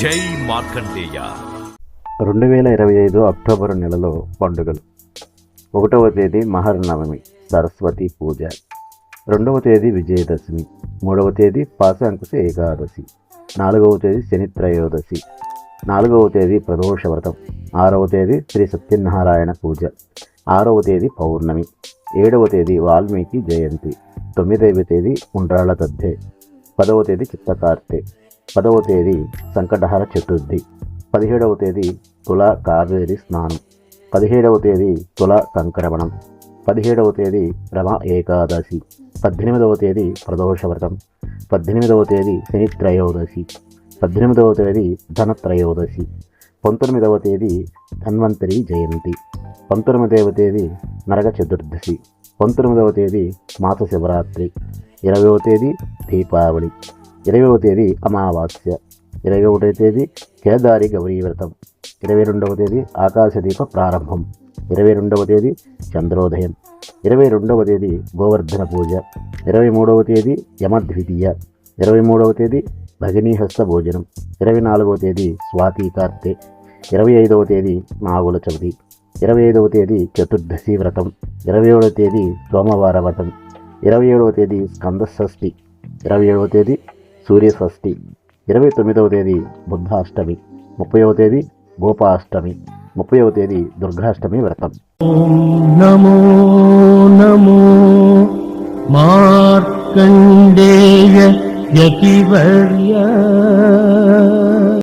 జై మార్కండేయ. రెండు వేల ఇరవై ఐదు అక్టోబర్ నెలలో పండుగలు. ఒకటవ తేదీ మహర్నవమి సరస్వతి పూజ. రెండవ తేదీ విజయదశమి. మూడవ తేదీ పాశాంకుశ ఏకాదశి. నాలుగవ తేదీ శని త్రయోదశి నాలుగవ తేదీ ప్రదోష వ్రతం ఆరవ తేదీ శ్రీ సత్యనారాయణ పూజ. ఆరవ తేదీ పౌర్ణమి. ఏడవ తేదీ వాల్మీకి జయంతి. తొమ్మిదవ తేదీ ఉండ్రాళ్ళ తద్దే. పదవ తేదీ చిత్తకార్తె పదవ తేదీ సంకటహర చతుర్థి. పదిహేడవ తేదీ తుల కావేరి స్నానం. పదిహేడవ తేదీ తుల సంక్రమణం. పదిహేడవ తేదీ రమ ఏకాదశి. పద్దెనిమిదవ తేదీ ప్రదోషవ్రతం. పద్దెనిమిదవ తేదీ శని త్రయోదశి. పద్దెనిమిదవ తేదీ ధనత్రయోదశి పంతొమ్మిదవ తేదీ ధన్వంతరి జయంతి. పంతొమ్మిదవ తేదీ నరక చతుర్దశి. పంతొమ్మిదవ తేదీ మాస శివరాత్రి. ఇరవయవ తేదీ దీపావళి. ఇరవైవ తేదీ అమావాస్య. ఇరవై ఒకటవ తేదీ కేదారి గౌరీ వ్రతం. ఇరవై రెండవ తేదీ ఆకాశదీప ప్రారంభం. ఇరవై రెండవ తేదీ చంద్రోదయం. ఇరవై రెండవ తేదీ గోవర్ధన పూజ. ఇరవై మూడవ తేదీ యమద్వితీయ. ఇరవై మూడవ తేదీ భగినీహస్త భోజనం. ఇరవై నాలుగవ తేదీ స్వాతి కార్తె. ఇరవై ఐదవ తేదీ నాగుల చవితి. ఇరవై ఐదవ తేదీ చతుర్దశి వ్రతం. ఇరవై ఏడవ తేదీ సోమవార వ్రతం. ఇరవై ఏడవ తేదీ స్కంద షష్ఠి ఇరవై ఏడవ తేదీ సూర్య షష్ఠి ఇరవై తొమ్మిదవ తేదీ బుద్ధాష్టమి ముప్పైవ తేదీ గోపాష్టమి ముప్పైవ తేదీ దుర్గాష్టమి వ్రతం. నమో నమో మార్కండేయ యతివర్య